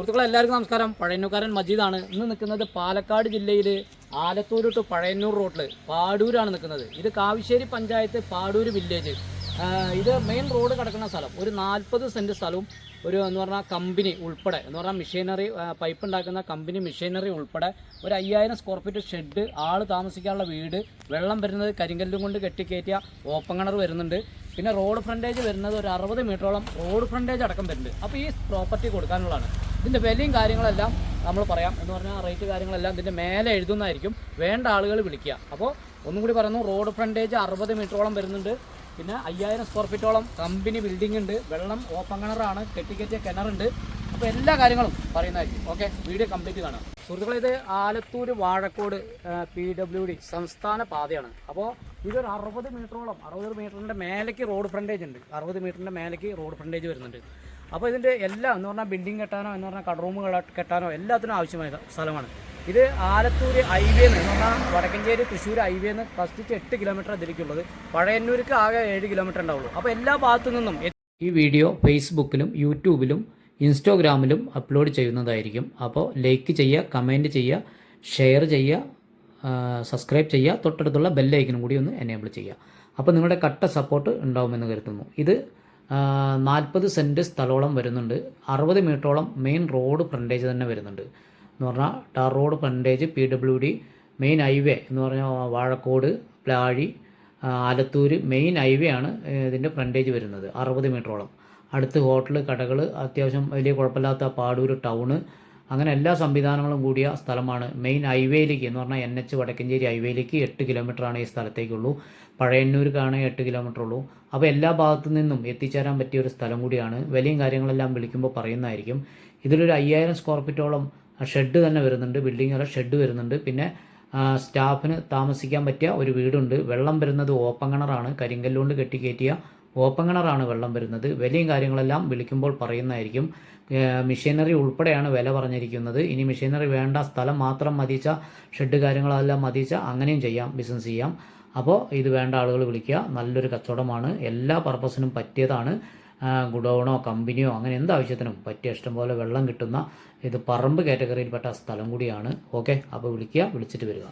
സുഹൃത്തുക്കളെ എല്ലാവർക്കും നമസ്കാരം. പഴയന്നൂക്കാരൻ മജീദാണ്. ഇന്ന് നിൽക്കുന്നത് പാലക്കാട് ജില്ലയിൽ ആലത്തൂർ ടു പഴയന്നൂർ റോഡിൽ പാടൂരാണ് നിൽക്കുന്നത്. ഇത് കാവശ്ശേരി പഞ്ചായത്ത് പാടൂർ വില്ലേജ്. ഇത് മെയിൻ റോഡ് കിടക്കുന്ന സ്ഥലം. ഒരു നാൽപ്പത് സെന്റ് സ്ഥലവും ഒരു എന്ന് പറഞ്ഞാൽ കമ്പനി ഉൾപ്പെടെ എന്ന് പറഞ്ഞാൽ മെഷീനറി പൈപ്പ് ഉണ്ടാക്കുന്ന കമ്പനി മെഷീനറി ഉൾപ്പെടെ ഒരു അയ്യായിരം സ്ക്വയർ ഫീറ്റ് ഷെഡ് ആൾ താമസിക്കാനുള്ള വീട് വെള്ളം വരുന്നത് കരിങ്കല്ലും കൊണ്ട് കെട്ടിക്കയറ്റിയ ഓപ്പൺ കിണർ വരുന്നുണ്ട്. പിന്നെ റോഡ് ഫ്രണ്ടേജ് വരുന്നത് ഒരു അറുപത് മീറ്ററോളം റോഡ് ഫ്രണ്ടേജ് അടക്കം വരുന്നുണ്ട്. അപ്പോൾ ഈ പ്രോപ്പർട്ടി കൊടുക്കാനുള്ളതാണ്. ഇതിന്റെ വിലയും കാര്യങ്ങളെല്ലാം നമ്മൾ പറയാം. എന്ന് പറഞ്ഞാൽ റേറ്റ് കാര്യങ്ങളെല്ലാം ഇതിന്റെ മേലെ എഴുതുന്നതായിരിക്കും. വേണ്ട ആളുകൾ വിളിക്കുക. അപ്പോൾ ഒന്നും കൂടി പറയുന്നു റോഡ് ഫ്രണ്ടേജ് അറുപത് മീറ്ററോളം വരുന്നുണ്ട്. പിന്നെ അയ്യായിരം സ്ക്വയർ ഫീറ്റോളം കമ്പനി ബിൽഡിംഗ് ഉണ്ട്. വെള്ളം ഓപ്പൺ കിണറാണ് കെട്ടിക്കെറ്റിയ കിണറുണ്ട് അപ്പോൾ എല്ലാ കാര്യങ്ങളും പറയുന്നതായിരിക്കും. ഓക്കെ വീഡിയോ കംപ്ലീറ്റ് കാണാം. സുഹൃത്തുക്കളെ ഇത് Alathur Vazhakode P W D സംസ്ഥാന പാതയാണ്. അപ്പോൾ ഇതൊരു അറുപത് മീറ്ററോളം അറുപത് മീറ്ററിന്റെ മേലേക്ക് റോഡ് ഫ്രണ്ടേജ് ഉണ്ട്. അറുപത് മീറ്ററിന്റെ മേലേക്ക് റോഡ് ഫ്രണ്ടേജ് വരുന്നുണ്ട്. അപ്പോൾ ഇതിന്റെ എല്ലാം എന്ന് പറഞ്ഞാൽ ബിൽഡിംഗ് കെട്ടാനോ എന്ന് പറഞ്ഞാൽ കടറൂം കെട്ടാനോ എല്ലാത്തിനും ആവശ്യമായ സ്ഥലമാണ്. ഇത് ആലത്തൂർ ഹൈവേ എന്ന് പറഞ്ഞാൽ വടക്കഞ്ചേരി തൃശ്ശൂർ ഹൈവേ എന്ന് ഫസ്റ്റ് എട്ട് കിലോമീറ്റർ അതിലേക്കുള്ളത്. പഴയന്നൂർക്ക് ആകെ ഏഴ് കിലോമീറ്റർ ഉണ്ടാവുള്ളൂ. അപ്പോൾ എല്ലാ ഭാഗത്തു നിന്നും ഈ വീഡിയോ ഫേസ്ബുക്കിലും യൂട്യൂബിലും ഇൻസ്റ്റാഗ്രാമിലും അപ്ലോഡ് ചെയ്യുന്നതായിരിക്കും. അപ്പോൾ ലൈക്ക് ചെയ്യുക കമന്റ് ചെയ്യുക ഷെയർ ചെയ്യുക സബ്സ്ക്രൈബ് ചെയ്യുക തൊട്ടടുത്തുള്ള ബെല്ലൈക്കനും കൂടി ഒന്ന് എനേബിൾ ചെയ്യുക. അപ്പോൾ നിങ്ങളുടെ കട്ട സപ്പോർട്ട് ഉണ്ടാവുമെന്ന് കരുതുന്നു. ഇത് നാൽപ്പത് സെന്റ് സ്ഥലോളം വരുന്നുണ്ട്. അറുപത് മീറ്ററോളം മെയിൻ റോഡ് ഫ്രണ്ടേജ് തന്നെ വരുന്നുണ്ട്. എന്ന് പറഞ്ഞാൽ tar road frontage P W D main highway എന്ന് പറഞ്ഞാൽ വാഴക്കോട് പ്ലാഴി ആലത്തൂർ മെയിൻ ഹൈവേ ആണ് ഇതിന്റെ ഫ്രണ്ടേജ് വരുന്നത്. അറുപത് മീറ്ററോളം. അടുത്ത് ഹോട്ടൽ കടകൾ അത്യാവശ്യം വലിയ കുഴപ്പമില്ലാത്ത പാടൂർ ടൗണ് അങ്ങനെ എല്ലാ സംവിധാനങ്ങളും കൂടിയ സ്ഥലമാണ്. മെയിൻ ഹൈവേയിലേക്ക് എന്ന് പറഞ്ഞാൽ എൻ എച്ച് വടക്കഞ്ചേരി ഹൈവേയിലേക്ക് എട്ട് കിലോമീറ്ററാണ് ഈ സ്ഥലത്തേക്കുള്ളൂ. പഴയന്നൂർക്കാണ് എട്ട് കിലോമീറ്റർ ഉള്ളൂ. അപ്പോൾ എല്ലാ ഭാഗത്തു നിന്നും എത്തിച്ചേരാൻ പറ്റിയ ഒരു സ്ഥലം കൂടിയാണ്. വിലയും കാര്യങ്ങളെല്ലാം വിളിക്കുമ്പോൾ പറയുന്നതായിരിക്കും. ഇതിലൊരു അയ്യായിരം സ്ക്വയർ ഫീറ്റോളം ഷെഡ് തന്നെ വരുന്നുണ്ട്. ബിൽഡിങ്ങുകൾ ഷെഡ് വരുന്നുണ്ട്. പിന്നെ സ്റ്റാഫിന് താമസിക്കാൻ പറ്റിയ ഒരു വീടുണ്ട്. വെള്ളം വരുന്നത് ഓപ്പൺ കിണറാണ്. കരിങ്കല്ലുകൊണ്ട് കെട്ടി ഓപ്പൺ കിണറാണ് വെള്ളം വരുന്നത്. വിലയും കാര്യങ്ങളെല്ലാം വിളിക്കുമ്പോൾ പറയുന്നതായിരിക്കും. മെഷീനറി ഉൾപ്പെടെയാണ് വില പറഞ്ഞിരിക്കുന്നത്. ഇനി മെഷീനറി വേണ്ട സ്ഥലം മാത്രം മതിച്ച ഷെഡ് കാര്യങ്ങളെല്ലാം മതിച്ച അങ്ങനെയും ചെയ്യാം ബിസിനസ് ചെയ്യാം. അപ്പോൾ ഇത് വേണ്ട ആളുകൾ വിളിക്കുക. നല്ലൊരു കച്ചവടമാണ്. എല്ലാ പർപ്പസിനും പറ്റിയതാണ്. ഗുഡോണോ കമ്പനിയോ അങ്ങനെ എന്ത് ആവശ്യത്തിനും പറ്റിയ ഇഷ്ടംപോലെ വെള്ളം കിട്ടുന്ന ഇത് പറമ്പ് കാറ്റഗറിയിൽപ്പെട്ട സ്ഥലം കൂടിയാണ്. ഓക്കെ അപ്പോൾ വിളിക്കുക വിളിച്ചിട്ട് വരിക.